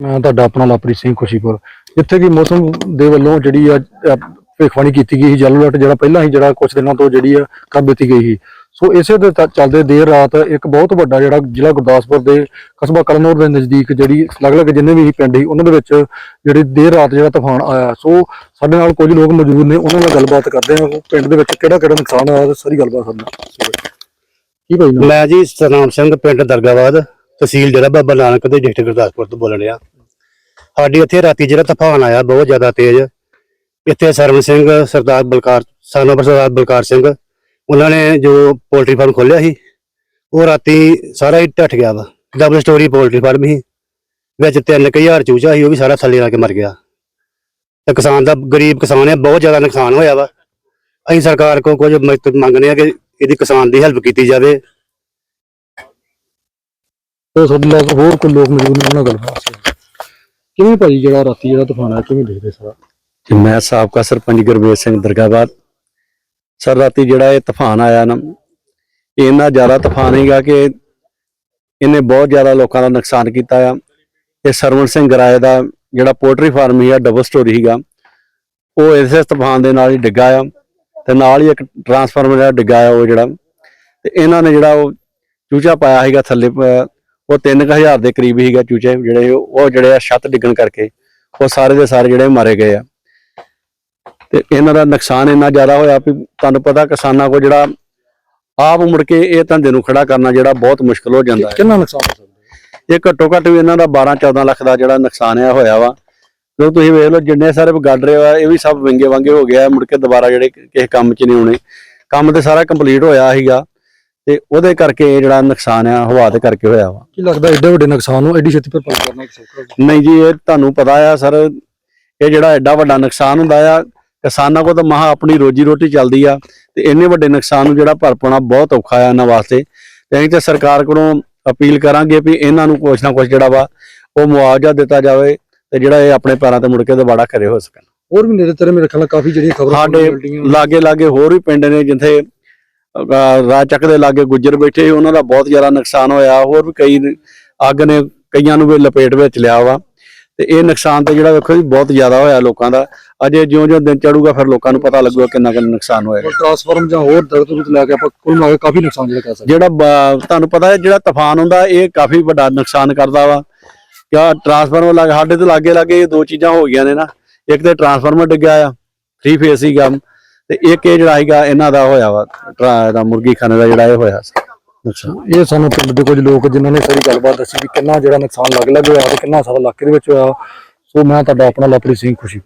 ਮੈਂ ਤੁਹਾਡਾ ਆਪਣਾ ਲਵਪ੍ਰੀਤ ਸਿੰਘ ਖੁਸ਼ੀਪੁਰ। ਜਿੱਥੇ ਕਿ ਮੌਸਮ ਦੇ ਵੱਲੋਂ ਜਿਹੜੀ ਆ ਅਹ, ਕੀਤੀ ਗਈ ਸੀ ਜਲ ਅਲਰਟ ਜਿਹੜਾ ਪਹਿਲਾਂ ਹੀ ਜਿਹੜਾ ਕੁਝ ਦਿਨਾਂ ਤੋਂ ਜਿਹੜੀ ਆ ਕਰ ਦਿੱਤੀ ਗਈ ਸੀ। ਸੋ ਇਸੇ ਦੇ ਚੱਲਦੇ ਦੇਰ ਰਾਤ ਇੱਕ ਬਹੁਤ ਵੱਡਾ ਜਿਹੜਾ ਜ਼ਿਲ੍ਹਾ ਗੁਰਦਾਸਪੁਰ ਦੇ ਕਸਬਾ ਕਲਨੌਰ ਦੇ ਨਜ਼ਦੀਕ ਜਿਹੜੀ ਅਲੱਗ-ਅਲੱਗ ਜਿੰਨੇ ਵੀ ਪਿੰਡ ਸੀ ਉਹਨਾਂ ਦੇ ਵਿੱਚ ਜਿਹੜੀ ਦੇਰ ਰਾਤ ਜਿਹੜਾ ਤੂਫਾਨ ਆਇਆ। ਸੋ ਸਾਡੇ ਨਾਲ ਕੁਝ ਲੋਕ ਮੌਜੂਦ ਨੇ ਉਹਨਾਂ ਨਾਲ ਗੱਲਬਾਤ ਕਰਦੇ ਹਾਂ ਪਿੰਡ ਦੇ ਵਿੱਚ ਕਿਹੜਾ ਕਿਹੜਾ ਨੁਕਸਾਨ ਹੋਇਆ ਤੇ ਸਾਰੀ ਗੱਲਬਾਤ ਕਰਨਾ ਕੀ ਭਾਈ ਮੈਂ ਜੀ ਸਤਨਾਮ ਸਿੰਘ ਪਿੰਡ ਦਰਗਾਬਾਦ। ਤਹਿਸੀਲ ਜਿਹੜਾ ਬਾਬਾ ਨਾਨਕ ਦੇ ਡਿਸਟ੍ਰਿਕਟ ਗੁਰਦਾਸਪੁਰ ਤੋਂ ਬੋਲਣ ਰਿਹਾ ਸਾਡੀ ਇੱਥੇ ਰਾਤੀ ਜਿਹੜਾ ਤੂਫਾਨ ਆਇਆ, ਬਹੁਤ ਜ਼ਿਆਦਾ ਤੇਜ਼। ਇੱਥੇ ਸਰਵਨ ਸਿੰਘ, ਸਰਦਾਰ ਬਲਕਾਰ ਸਾਨੋਬਰ ਸਰਦਾਰ ਬਲਕਾਰ ਸਿੰਘ, ਉਹਨਾਂ ਨੇ ਜੋ ਪੋਲਟਰੀ ਫਾਰਮ ਖੋਲਿਆ ਸੀ, ਉਹ ਰਾਤੀ ਸਾਰਾ ਹੀ ਢੱਠ ਗਿਆ ਵਾ। ਡਬਲ ਸਟੋਰੀ ਪੋਲਟਰੀ ਫਾਰਮ ਸੀ, ਵਿੱਚ 3000 ਚੂਚਾ ਸੀ, ਉਹ ਵੀ ਸਾਰਾ ਥੱਲੇ ਆ ਕੇ ਮਰ ਗਿਆ। ਤੇ ਕਿਸਾਨ ਦਾ, ਗਰੀਬ ਕਿਸਾਨ ਹੈ ਬਹੁਤ ਜ਼ਿਆਦਾ ਨੁਕਸਾਨ ਹੋਇਆ ਵਾ। ਅਸੀਂ ਸਰਕਾਰ ਕੋਲ ਕੁਝ ਮਦਦ ਮੰਗਦੇ ਆ ਕਿ ਇਹਦੀ ਕਿਸਾਨ ਦੀ ਹੈਲਪ ਕੀਤੀ ਜਾਵੇ। ਤੇ ਸਾਡੇ ਨਾਲ ਹੋਰ ਕੋਈ ਲੋਕ ਮੌਜੂਦ ਨੇ, ਉਹਨਾਂ ਨਾਲ ਗੱਲਬਾਤ ਕਰਦੇ ਕਿਵੇਂ ਭਾਈ ਜਿਹੜਾ ਰਾਤੀ ਜਿਹੜਾ ਤੂਫਾਨ ਆਇਆ, ਕਿਵੇਂ ਦੇਖਦੇ ਸਾਰਾ? ਜੀ, ਮੈਂ ਸਾਬਕਾ ਸਰਪੰਚ ਗੁਰਮੇਜ ਸਿੰਘ ਦਰਗਾਬਾਦ। ਸਰ, ਰਾਤੀ ਜਿਹੜਾ ਇਹ ਤੂਫਾਨ ਆਇਆ ਨਾ, ਇਹ ਇੰਨਾ ਜ਼ਿਆਦਾ ਤੂਫਾਨ ਹੈਗਾ ਕਿ ਇਹਨੇ ਬਹੁਤ ਜ਼ਿਆਦਾ ਲੋਕਾਂ ਦਾ ਨੁਕਸਾਨ ਕੀਤਾ ਆ। ਇਹ ਸਰਵਣ ਸਿੰਘ ਗਰਾਏ ਦਾ ਜਿਹੜਾ ਪੋਲਟਰੀ ਫਾਰਮ ਸੀਗਾ, ਡਬਲ ਸਟੋਰੀ ਸੀਗਾ, ਉਹ ਇਸੇ ਤੂਫਾਨ ਦੇ ਨਾਲ ਹੀ ਡਿੱਗਾ ਆ ਤੇ ਨਾਲ ਹੀ ਇੱਕ ਟਰਾਂਸਫਾਰਮਰ ਜਿਹੜਾ ਡਿੱਗਾ ਆ ਉਹ ਜਿਹੜਾ। ਤੇ ਇਹਨਾਂ ਨੇ ਜਿਹੜਾ ਉਹ ਚੂਚਾ ਪਾਇਆ ਸੀਗਾ ਥੱਲੇ ਉਹ 3000 ਦੇ ਕਰੀਬ ਸੀਗਾ ਚੂਚੇ ਜਿਹੜੇ ਉਹ ਜਿਹੜੇ ਆ ਛੱਤ ਡਿੱਗਣ ਕਰਕੇ ਉਹ ਸਾਰੇ ਦੇ ਸਾਰੇ ਜਿਹੜੇ ਮਾਰੇ ਗਏ ਆ। ਤੇ ਇਹਨਾਂ ਦਾ ਨੁਕਸਾਨ ਇੰਨਾ ਜ਼ਿਆਦਾ ਹੋਇਆ ਵੀ ਤੁਹਾਨੂੰ ਪਤਾ ਕਿਸਾਨਾਂ ਕੋ ਜਿਹੜਾ ਆਪ ਮੁੜ ਕੇ ਇਹ ਧੰਦੇ ਨੂੰ ਖੜਾ ਕਰਨਾ ਜਿਹੜਾ ਬਹੁਤ ਮੁਸ਼ਕਲ ਹੋ ਜਾਂਦਾ ਹੈ। ਕਿੰਨਾ ਨੁਕਸਾਨ ਹੋ ਸਕਦਾ? ਇਹ ਘੱਟੋ ਘੱਟ ਵੀ ਇਹਨਾਂ ਦਾ 12 14 ਲੱਖ ਦਾ ਜਿਹੜਾ ਨੁਕਸਾਨ ਆ ਹੋਇਆ ਵਾ। ਜੋ ਤੁਸੀਂ ਵੇਖ ਲਓ ਜਿੰਨੇ ਸਾਰੇ ਗਾਡਰੇ ਆ ਇਹ ਵੀ ਸਭ ਵਿੰਗੇ ਵਾਂਗੇ ਹੋ ਗਿਆ ਮੁੜ ਕੇ ਦੁਬਾਰਾ ਜਿਹੜੇ ਕਿਸੇ ਕੰਮ 'ਚ ਨਹੀਂ ਆਉਣੇ। ਕੰਮ ਤੇ ਸਾਰਾ ਕੰਪਲੀਟ ਹੋਇਆ ਸੀਗਾ। ਤੇ ਉਹਦੇ ਕਰਕੇ ਇਹ ਜਿਹੜਾ ਨੁਕਸਾਨ ਆ ਹਵਾ ਦੇ ਕਰਕੇ ਹੋਇਆ ਵਾ। ਕੀ ਲੱਗਦਾ ਐਡੇ ਵੱਡੇ ਨੁਕਸਾਨ ਨੂੰ ਐਡੀ ਛੇਤੀ ਭਰਪਾਈ ਕਰਨਾ ਕਿ ਸੌਖਾ ਹੋਊ? ਨਹੀਂ ਜੀ ਇਹ ਤੁਹਾਨੂੰ ਪਤਾ ਆ ਸਰ ਇਹ ਜਿਹੜਾ ਐਡਾ ਵੱਡਾ ਨੁਕਸਾਨ ਹੁੰਦਾ ਆ ਕਿਸਾਨਾਂ ਕੋਲ ਤਾਂ ਮਹਾ ਆਪਣੀ ਰੋਜੀ ਰੋਟੀ ਚੱਲਦੀ ਆ ਤੇ ਇੰਨੇ ਵੱਡੇ ਨੁਕਸਾਨ ਨੂੰ ਜਿਹੜਾ ਭਰ ਪਾਉਣਾ ਬਹੁਤ ਔਖਾ ਆ ਇਹਨਾਂ ਵਾਸਤੇ। ਤੇ ਅਸੀਂ ਤਾਂ ਸਰਕਾਰ ਕੋਲੋਂ ਅਪੀਲ ਕਰਾਂਗੇ ਵੀ ਇਹਨਾਂ ਨੂੰ ਕੁਛ ਨਾ ਕੁਛ ਜਿਹੜਾ ਵਾ ਉਹ ਮੁਆਵਜ਼ਾ ਦਿੱਤਾ ਜਾਵੇ ਤੇ ਜਿਹੜਾ ਇਹ ਆਪਣੇ ਪੈਰਾਂ ਤੇ ਮੁੜ ਕੇ ਦੁਬਾਰਾ ਖੜੇ ਹੋ ਸਕਣ। ਹੋਰ ਵੀ ਨੇੜੇ ਤੇਰੇ ਮੇਰੇ ਖਿਆਲ ਨਾਲ ਕਾਫੀ ਜਿਹੜੀਆਂ ਖਬਰਾਂ ਸਾਡੇ ਲਾਗੇ ਲਾਗੇ ਹੋਰ ਵੀ ਪਿੰਡ ਨੇ ਜਿੱਥੇ ਰਾਜਚੱਕ ਦੇ ਲਾਗੇ ਗੁੱਜਰ ਬੈਠੇ ਉਹਨਾਂ ਦਾ ਬਹੁਤ ਜ਼ਿਆਦਾ ਨੁਕਸਾਨ ਹੋਇਆ। ਹੋਰ ਵੀ ਕਈ ਅੱਗ ਨੇ ਕਈਆਂ ਨੂੰ ਵੀ ਲਪੇਟ ਵਿੱਚ ਲਿਆ ਵਾ। ਤੇ ਇਹ ਨੁਕਸਾਨ ਤੇ ਜਿਹੜਾ ਵੇਖੋ ਜੀ ਬਹੁਤ ਜ਼ਿਆਦਾ ਹੋਇਆ ਲੋਕਾਂ ਦਾ। ਅਜੇ ਜਿਉਂ-ਜਿਉਂ ਦਿਨ ਚੜੂਗਾ ਫਿਰ ਲੋਕਾਂ ਨੂੰ ਪਤਾ ਲੱਗੂਗਾ ਕਿੰਨਾ ਕਿੰਨਾ ਨੁਕਸਾਨ ਹੋਇਆ। ਟ੍ਰਾਂਸਫਾਰਮ ਜਾਂ ਹੋਰ ਦਰਦ ਰੁਤ ਲੈ ਕੇ ਆਪਾਂ ਕੁੱਲ ਮਿਲਾ ਕੇ ਕਾਫੀ ਨੁਕਸਾਨ ਜਿਹੜਾ ਕਰ ਸਕਦੇ ਜਿਹੜਾ ਤੁਹਾਨੂੰ ਪਤਾ ਹੈ ਜਿਹੜਾ ਤੂਫਾਨ ਹੁੰਦਾ ਇਹ ਕਾਫੀ ਵੱਡਾ ਨੁਕਸਾਨ ਕਰਦਾ ਵਾ। ਕਿਆ ਟਰਾਂਸਫਾਰਮਰ ਲੱਗ ਸਾਡੇ ਤੇ ਲਾਗੇ ਲਾਗੇ ਇਹ ਦੋ ਚੀਜ਼ਾਂ ਹੋ ਗਈਆਂ ਨੇ ਨਾ। ਇੱਕ ਤੇ ਟਰਾਂਸਫਾਰਮਰ ਡਿੱਗਿਆ ਆ ਥ੍ਰੀ ਫੇਸ ਸੀਗਾ। ਤੇ ਇੱਕ ਇਹ ਜਿਹੜਾ ਹੈਗਾ ਇਹਨਾਂ ਦਾ ਹੋਇਆ ਵਾ ਟਰਾ- ਦਾ ਮੁਰਗੀ ਖਾਨੇ ਦਾ ਜਿਹੜਾ ਇਹ ਹੋਇਆ ਸੀ। ਨੁਕਸਾਨ ਇਹ ਸਾਨੂੰ ਪਿੰਡ ਦੇ ਕੁਝ ਲੋਕ ਜਿਨ੍ਹਾਂ ਨੇ ਸਾਰੀ ਗੱਲਬਾਤ ਦੱਸੀ ਵੀ ਕਿੰਨਾ ਜਿਹੜਾ ਨੁਕਸਾਨ ਲੱਗ ਲੱਗ ਹੋਇਆ ਤੇ ਕਿੰਨਾ ਸਾਰਾ ਇਲਾਕੇ ਦੇ ਵਿੱਚ ਹੋਇਆ ਸੋ ਮੈਂ ਤੁਹਾਡਾ ਆਪਣਾ ਲਵਪ੍ਰੀਤ ਸਿੰਘ ਖੁਸ਼ੀ